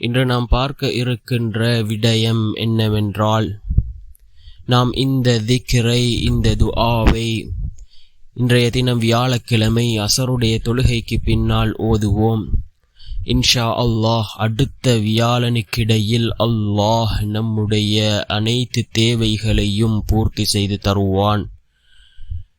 இன்று நாம் பார்க்க இருக்கின்ற விடயம் என்னவென்றால் நாம் இந்த திக்ரை இந்த துஆவை இன்றைய தினம் வியாழக்கிழமை அசருடைய தொழுகைக்கு பின்னால் ஓதுவோம். இன்ஷா அல்லாஹ் அடுத்த வியாழனுக்கிடையில் அல்லாஹ் நம்முடைய அனைத்து தேவைகளையும் பூர்த்தி செய்து தருவான்.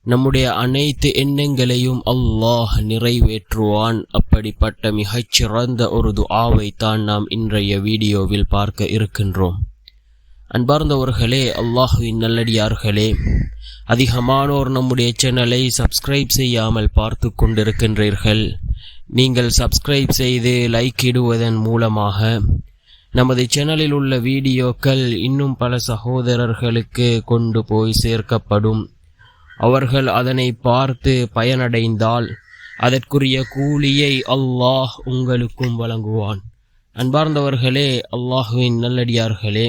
நம்முடைய அனைத்து எண்ணங்களையும் அல்லாஹ் நிறைவேற்றுவான். அப்படிப்பட்ட மிகச்சிறந்த ஒரு துஆவைத்தான் நாம் இன்றைய வீடியோவில் பார்க்க இருக்கின்றோம். அன்பார்ந்தவர்களே அல்லாஹுவின் நல்லடியார்களே அதிகமானோர் நம்முடைய சேனலை சப்ஸ்கிரைப் செய்யாமல் பார்த்து கொண்டிருக்கின்றீர்கள். நீங்கள் சப்ஸ்கிரைப் செய்து லைக் இடுவதன் மூலமாக நமது சேனலில் உள்ள வீடியோக்கள் இன்னும் பல சகோதரர்களுக்கு கொண்டு போய் சேர்க்கப்படும். அவர்கள் அதனை பார்த்து பயனடைந்தால் அதற்குரிய கூலியை அல்லாஹ் உங்களுக்கும் வழங்குவான். அன்பார்ந்தவர்களே அல்லாஹுவின் நல்லடியார்களே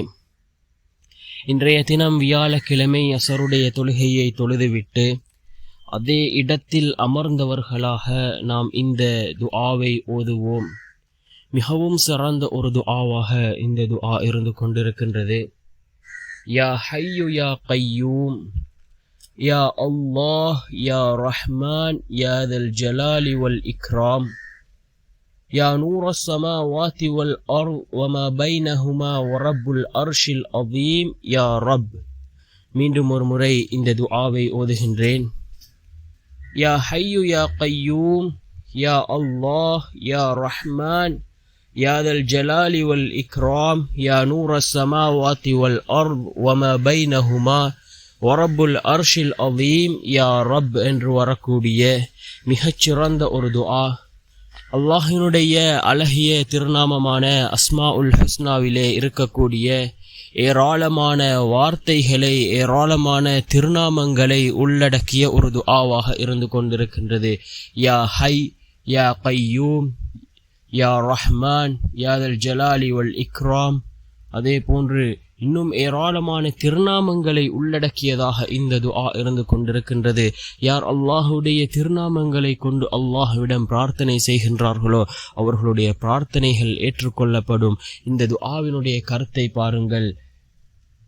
இன்றைய தினம் வியாழக்கிழமை அசருடைய தொழுகையை தொழுதுவிட்டு அதே இடத்தில் அமர்ந்தவர்களாக நாம் இந்த துஆவை ஓதுவோம். மிகவும் சிறந்த ஒரு துஆவாக இந்த துஆ இருந்து கொண்டிருக்கின்றது. யா ஹையு யா கையூம். يا الله يا رحمن يا ذا الجلال والإكرام يا نور السماوات والأرض وما بينهما ورب الأرش العظيم يا رب மீண்டும் ஒரு முறை இந்த துஆவை ஓதுகின்றேன் யா ஹையு யா கையூம் யா அல்லாஹ் யா ரஹ்மான் يا ذا الجلال والإكرام يا نور السماوات والأرض وما بينهما ஒரபுல் அர்ஷில் அவீம் யா ரப் என்று வரக்கூடிய மிகச்சிறந்த ஒரு துஆ. அல்லாஹினுடைய அழகிய திருநாமமான அஸ்மா உல் ஹஸ்னாவிலே இருக்கக்கூடிய ஏராளமான வார்த்தைகளை ஏராளமான திருநாமங்களை உள்ளடக்கிய ஒரு துஆவாக இருந்து கொண்டிருக்கின்றது. யா ஹை யா கையூம் யா ரஹ்மான் யாதல் ஜலாலி வல் இக்ராம் அதே போன்று இன்னும் ஏராளமான திருநாமங்களை உள்ளடக்கியதாக இந்த துஆ இருந்து கொண்டிருக்கின்றது. யார் அல்லாஹுடைய திருநாமங்களை கொண்டு அல்லாஹுவிடம் பிரார்த்தனை செய்கின்றார்களோ அவர்களுடைய பிரார்த்தனைகள் ஏற்றுக்கொள்ளப்படும். இந்த துஆவினுடைய கருத்தை பாருங்கள்.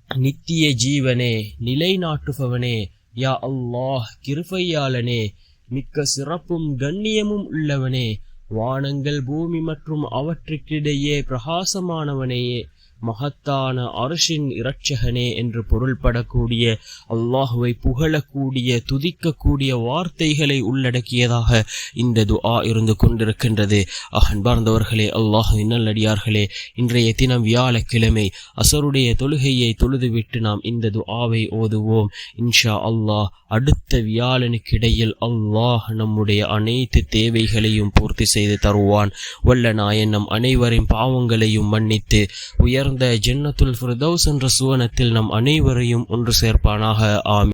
நித்திய ஜீவனே நிலைநாட்டுபவனே யா அல்லாஹ் கிருபையாளனே மிக்க சிறப்பும் கண்ணியமும் உள்ளவனே வானங்கள் பூமி மற்றும் அவற்றுக்கிடையே பிரகாசமானவனையே. மகத்தான அரசின் இரட்சகனே என்று பொருள்படக்கூடிய அல்லாஹுவை புகழக்கூடிய துதிக்கக்கூடிய வார்த்தைகளை உள்ளடக்கியதாக இந்த துஆ இருந்து கொண்டிருக்கின்றது. அன்பார்ந்தவர்களே அல்லாஹு நல்லடியார்களே இன்றைய தினம் வியாழக்கிழமை அசருடைய தொழுகையை தொழுதுவிட்டு நாம் இந்த துஆவை ஓதுவோம். இன்ஷா அல்லாஹ் அடுத்த வியாழனுக்கிடையில் அல்லாஹ் நம்முடைய அனைத்து தேவைகளையும் பூர்த்தி செய்து தருவான். வல்ல நாயன் நம் அனைவரின் பாவங்களையும் மன்னித்து உயர்ந்த ஜென்னத்துல் ஃபிர்தௌஸ் என்ற சுவனத்தில் நம் அனைவரையும் ஒன்று சேர்ப்பானாக. ஆமி